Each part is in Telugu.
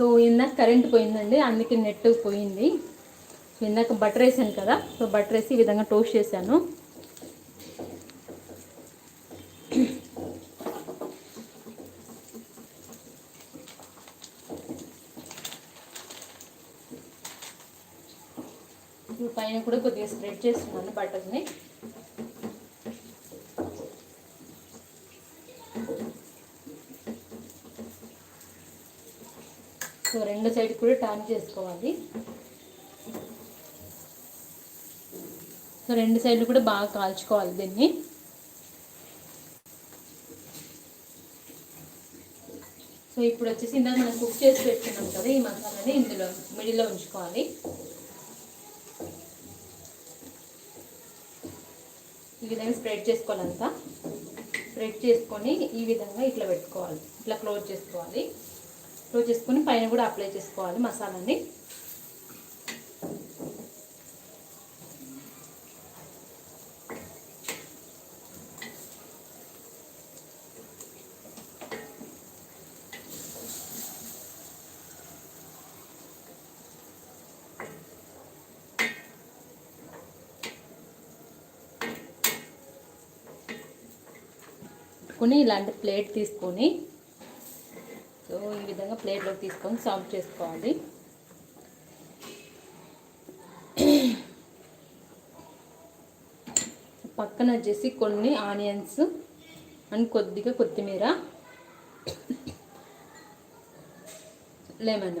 సో ఇందాక కరెంట్ పోయిందండి అందుకే నెట్ పోయింది. ఇందాక బటర్ వేసాను కదా సో బటర్ వేసి ఈ విధంగా టోస్ట్ చేశాను. పైన కూడా కొద్దిగా స్ప్రెడ్ చేస్తున్నాను బటర్ని. సో రెండు సైడ్ కూడా టర్న్ చేసుకోవాలి. సో రెండు సైడ్లు కూడా బాగా కాల్చుకోవాలి దీన్ని. సో ఇప్పుడు వచ్చేసి ఇందాక మనం కుక్ చేసి పెట్టుకున్నాం కదా ఈ మసాలాని ఇందులో మిడిల్లో ఉంచుకోవాలి. ఈ విధంగా స్ప్రెడ్ చేసుకోవాలంతా స్ప్రెడ్ చేసుకొని ఈ విధంగా ఇట్లా పెట్టుకోవాలి. ఇట్లా క్లోజ్ చేసుకోవాలి. క్లోజ్ చేసుకొని పైన కూడా అప్లై చేసుకోవాలి మసాలాని. కొని ఇలాంటి ప్లేట్ తీసుకొని సో ఈ విధంగా ప్లేట్లోకి తీసుకొని సర్వ్ చేసుకోవాలి. పక్కన వచ్చేసి కొన్ని ఆనియన్స్ అండ్ కొద్దిగా కొత్తిమీర లెమన్.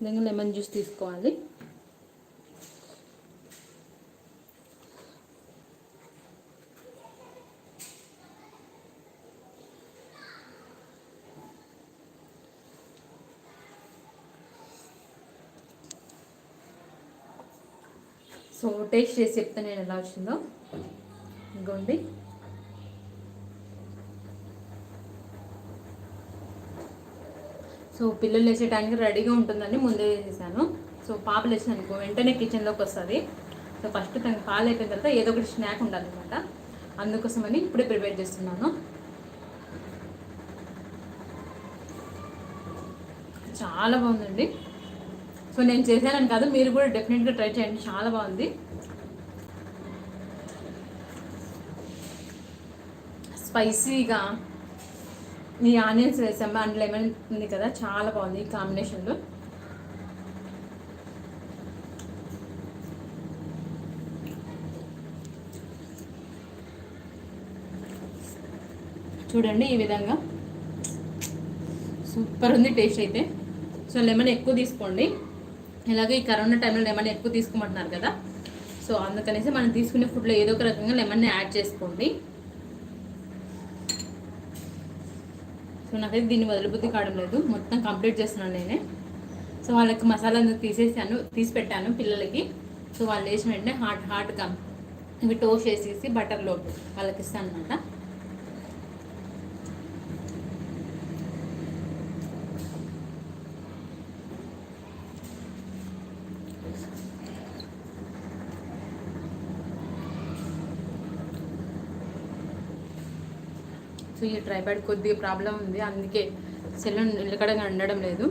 విధంగా లెమన్ జ్యూస్ తీసుకోవాలి. సో టేస్ట్ చేసి చెప్తే నేను ఎలా వచ్చిందో? ఇంకోండి సో పిల్లలు వేసే టైంకి రెడీగా ఉంటుందని ముందే చేశాను. సో పాప లేచిన అనుకో వెంటనే కిచెన్లోకి వస్తుంది. సో ఫస్ట్ తనకి పాలు అయిపోయిన తర్వాత ఏదో ఒకటి స్నాక్ ఉండాలన్నమాట. అందుకోసమని ఇప్పుడే ప్రిపేర్ చేస్తున్నాను. చాలా బాగుందండి. సో నేను చేశానని కాదు మీరు కూడా డెఫినెట్గా ట్రై చేయండి. చాలా బాగుంది. స్పైసీగా ఈ ఆనియన్స్ వేసాము? అండ్ లెమన్ ఉంది కదా? చాలా బాగుంది ఈ కాంబినేషన్లో. చూడండి ఈ విధంగా. సూపర్ ఉంది టేస్ట్ అయితే. సో లెమన్ ఎక్కువ తీసుకోండి. ఇలాగే ఈ కరోనా టైంలో లెమన్ ఎక్కువ తీసుకోమంటున్నారు కదా. సో అందుకనేసి మనం తీసుకునే ఫుడ్లో ఏదో ఒక రకంగా లెమన్ని యాడ్ చేసుకోండి. సో నాకైతే దీన్ని వదిలిపోతే కావడం లేదు. మొత్తం కంప్లీట్ చేస్తున్నాను నేనే. సో వాళ్ళకి మసాలా అందుకు తీసేసాను తీసి పెట్టాను పిల్లలకి. సో వాళ్ళు వేసిన వెంటనే హాట్ హాట్గా ఇవి టోస్ట్ చేసేసి బటర్లో వాళ్ళకి ఇస్తాను అనమాట సో ఈ ట్రైపాడ్ కొద్దిగా ప్రాబ్లం ఉంది. అందుకే సెల్ నిలకడగా ఉండడం లేదు.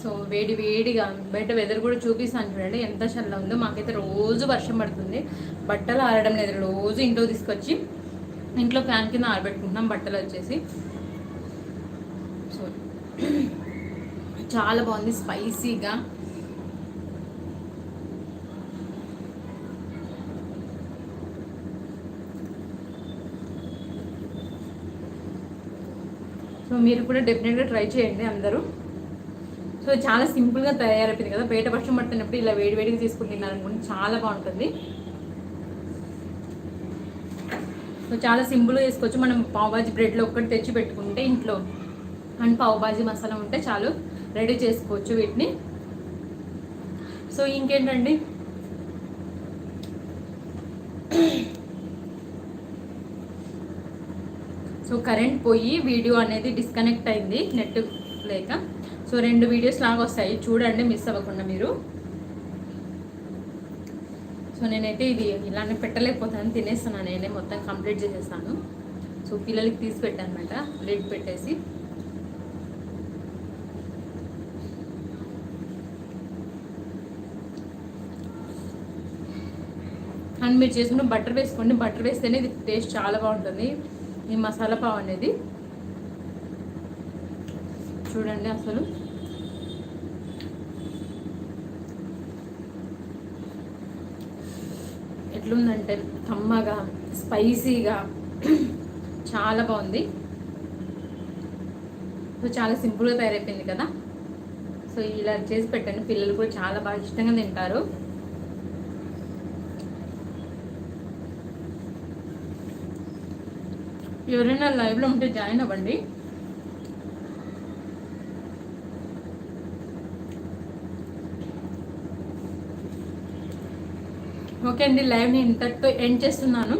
సో వేడి వేడిగా బయట వెదర్ కూడా చూపిస్తాను చూడండి. ఎంత చల్ల ఉందో. మాకైతే రోజు వర్షం పడుతుంది. బట్టలు ఆరడం లేదు. రోజు ఇంట్లో తీసుకొచ్చి ఇంట్లో ఫ్యాన్ కింద ఆరబెట్టుకుంటున్నాం. బట్టలు వచ్చేసి. సారీ. చాలా బాగుంది స్పైసీగా. సో మీరు కూడా డెఫినెట్గా ట్రై చేయండి అందరూ. సో చాలా సింపుల్గా తయారైపోయింది కదా బయట వర్షం పడుతున్నప్పుడు ఇలా వేడి వేడిగా తీసుకుని తిన్నారనుకోండి చాలా బాగుంటుంది. సో చాలా సింపుల్గా చేసుకోవచ్చు. మనం పావుబాజీ బ్రెడ్లో ఒక్కటి తెచ్చి పెట్టుకుంటే ఇంట్లో అండ్ పావుబాజీ మసాలా ఉంటే చాలు రెడీ చేసుకోవచ్చు వీటిని. సో ఇంకేంటండి? సో కరెంట్ పోయి వీడియో అనేది డిస్కనెక్ట్ అయింది నెట్ లేక. సో రెండు వీడియోస్ లాగా వస్తాయి. చూడండి మిస్ అవ్వకుండా మీరు. సో నేనైతే ఇది ఇలానే పెట్టలేకపోతాను. తినేస్తున్నాను నేనే మొత్తం కంప్లీట్ చేసేస్తాను. సో పిల్లలకి తీసి పెట్టాను అనమాట లిడ్ పెట్టేసి. అండ్ మీరు చేసుకున్న బటర్ వేసుకోండి. బటర్ వేస్తేనే ఇది టేస్ట్ చాలా బాగుంటుంది. ఈ మసాలా పావు అనేది. చూడండి అసలు. ఎట్లుందంటే కమ్మగా స్పైసీగా చాలా బాగుంది. సో చాలా సింపుల్గా తయారైపోయింది కదా. సో ఇలా చేసి పెట్టండి. పిల్లలు కూడా చాలా బాగా ఇష్టంగా తింటారు. ఎవరైనా లైవ్లో ఉంటే జాయిన్ అవ్వండి. ఓకే అండి లైవ్ని ఇంతటితో ఎండ్ చేస్తున్నాను.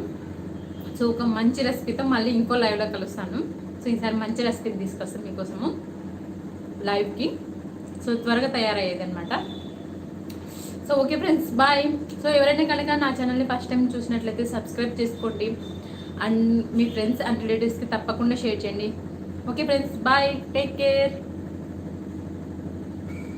సో ఒక మంచి రెసిపీతో మళ్ళీ ఇంకో లైవ్లో కలుస్తాను. సో ఈసారి మంచి రెసిపీని తీసుకొస్తాను మీకోసము లైవ్కి సో త్వరగా తయారయ్యేది అనమాట so okay friends bye so ఎవరైనా కనుక నా ఛానల్ని ఫస్ట్ టైం చూసినట్లయితే సబ్స్క్రైబ్ చేసుకోండి. అండ్ మీ ఫ్రెండ్స్ అండ్ రిలేటివ్స్కి తప్పకుండా షేర్ చేయండి. Okay friends bye take care